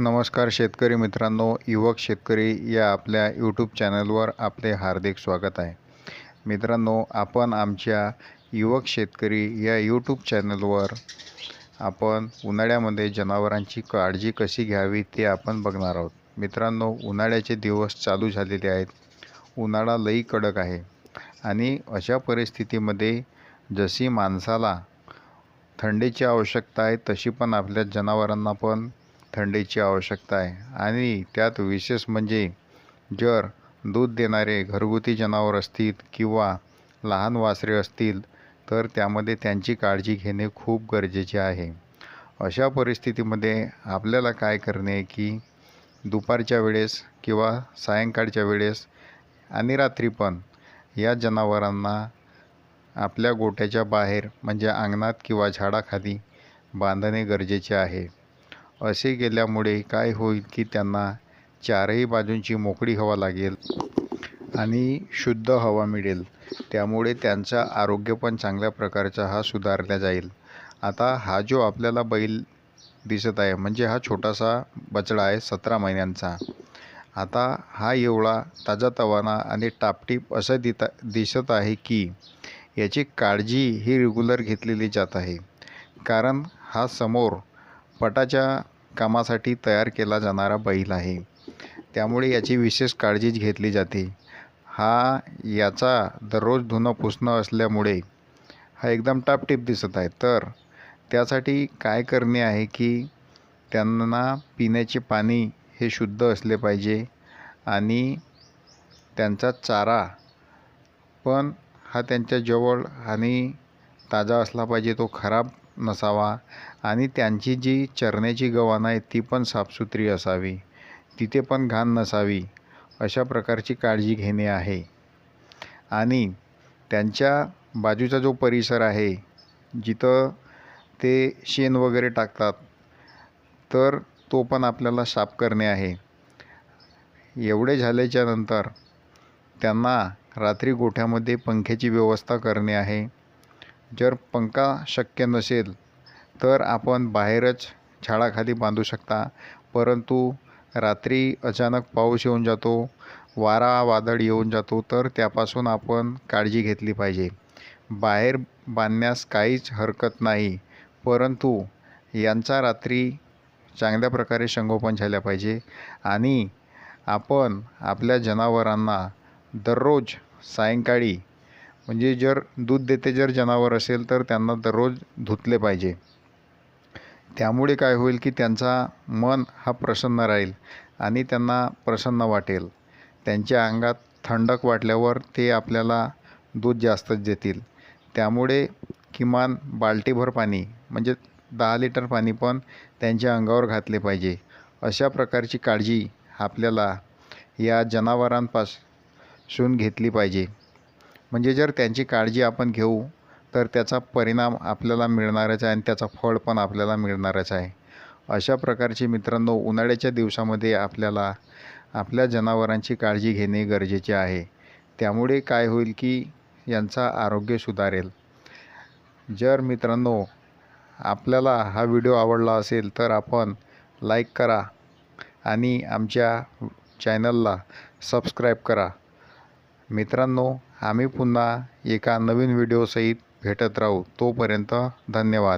नमस्कार शेतकरी मित्रांनो युवक शेतकरी या आपल्या यूट्यूब चॅनलवर आपले हार्दिक स्वागत आहे. मित्रांनो आपण आमच्या युवक शेतकरी या यूट्यूब चॅनलवर आपण उन्हाळ्यामध्ये जनावरांची काळजी कशी घ्यावी ते आपण बघणार आहोत. मित्रांनो उन्हाळ्याचे दिवस चालू झालेले आहेत. उन्हाळा लई कडक आहे. आणि अशा परिस्थितीमध्ये जशी माणसाला थंडीची आवश्यकता आहे तशी पण आपल्या जनावरांना पण थंडीची आवश्यकता आहे. आणि त्यात विशेष म्हणजे जर दूध देणारे घरगुती जनावर असतील किंवा लहान वासरे असतील तर त्यामध्ये त्यांची काळजी घेणे खूप गरजेचे आहे. अशा परिस्थितीमध्ये आपल्याला काय करणे की दुपारच्या वेळेस किंवा सायंकाळच्या वेळेस आणि रात्री पण या जनावरांना आपल्या गोट्याच्या बाहेर म्हणजे अंगणात किंवा झाडाखाली बांधणे गरजेचे आहे. असे गेल्यामुळे काय होईल की त्यांना चारही बाजूंची मोकळी हवा लागेल आणि शुद्ध हवा मिळेल. त्यामुळे त्यांचं आरोग्य पण चांगल्या प्रकारचा हा सुधारला जाईल. आता हा जो आपल्याला बैल दिसत आहे म्हणजे हा छोटासा बचडा आहे सतरा महिन्यांचा. आता हा एवढा ताजातवाना आणि टापटीप असं दिता दिसत आहे की याची काळजी ही रेग्युलर घेतलेली जात आहे. कारण हा समोर पटाच्या कामासाठी तयार केला जाणारा बैल आहे. त्यामुळे याची विशेष काळजी घेतली जाते. हा याचा दररोज धुणं पुसणं असल्यामुळे हा एकदम टापटीप दिसत आहे. तर त्यासाठी काय करणे आहे की त्यांना पिण्याचे पाणी हे शुद्ध असले पाहिजे आणि त्यांचा चारा पण हा त्यांच्याजवळ आणि ताजा असला पाहिजे तो खराब नसावा आणि त्यांची जी चरण्याची गव्हाण आहे ती पण साफसुथरी असावी. तिथे पण घाण नसावी अशा प्रकारची काळजी घेणे आहे. आणि त्यांच्या बाजूचा जो परिसर आहे जिथं ते शेण वगैरे टाकतात तर तो पण आपल्याला साफ करणे आहे. एवढे झाल्याच्यानंतर त्यांना रात्री गोठ्यामध्ये पंख्याची व्यवस्था करणे आहे. जर पंखा शक्य नसेल तर आपण बाहेरच झाडाखाली बांधू शकता. परंतु रात्री अचानक पाऊस येऊन जातो वारा वादळ येऊन जातो तर त्यापासून आपण काळजी घेतली पाहिजे. बाहेर बांधण्यास काहीच हरकत नाही परंतु यांचा रात्री चांगल्या प्रकारे संगोपन झाल्या पाहिजे. आणि आपण आपल्या जनावरांना दररोज सायंकाळी म्हणजे जर दूध देते जर जनावर असेल तर त्यांना दररोज धुतले पाहिजे. त्यामुळे काय होईल की त्यांचा मन हा प्रसन्न राहील आणि त्यांना प्रसन्न वाटेल. त्यांच्या अंगात थंडक वाटल्यावर ते आपल्याला दूध जास्तच देतील. त्यामुळे किमान बाल्टीभर पाणी म्हणजे दहा लिटर पाणी पण त्यांच्या अंगावर घातले पाहिजे. अशा प्रकारची काळजी आपल्याला या जनावरांपासून घेतली पाहिजे. म्हणजे जर त्यांची काळजी आपण घेऊ तर त्याचा परिणाम आपल्याला मिळणारच आहे आणि त्याचा फळ पण आपल्याला मिळणारच आहे. अशा प्रकारचे मित्रांनो उन्हाळ्याच्या दिवसामध्ये आपल्याला आपल्या जनावरांची काळजी घेणे गरजेचे आहे. त्यामुळे काय होईल की यांचा आरोग्य सुधारेल. जर मित्रांनो आपल्याला हा व्हिडिओ आवडला असेल तर आपण लाईक करा आणि आमच्या चॅनलला सबस्क्राईब करा. मित्रांनो आम्ही पुन्हा एका नवीन व्हिडिओसहित भेटत राहू. तोपर्यंत धन्यवाद.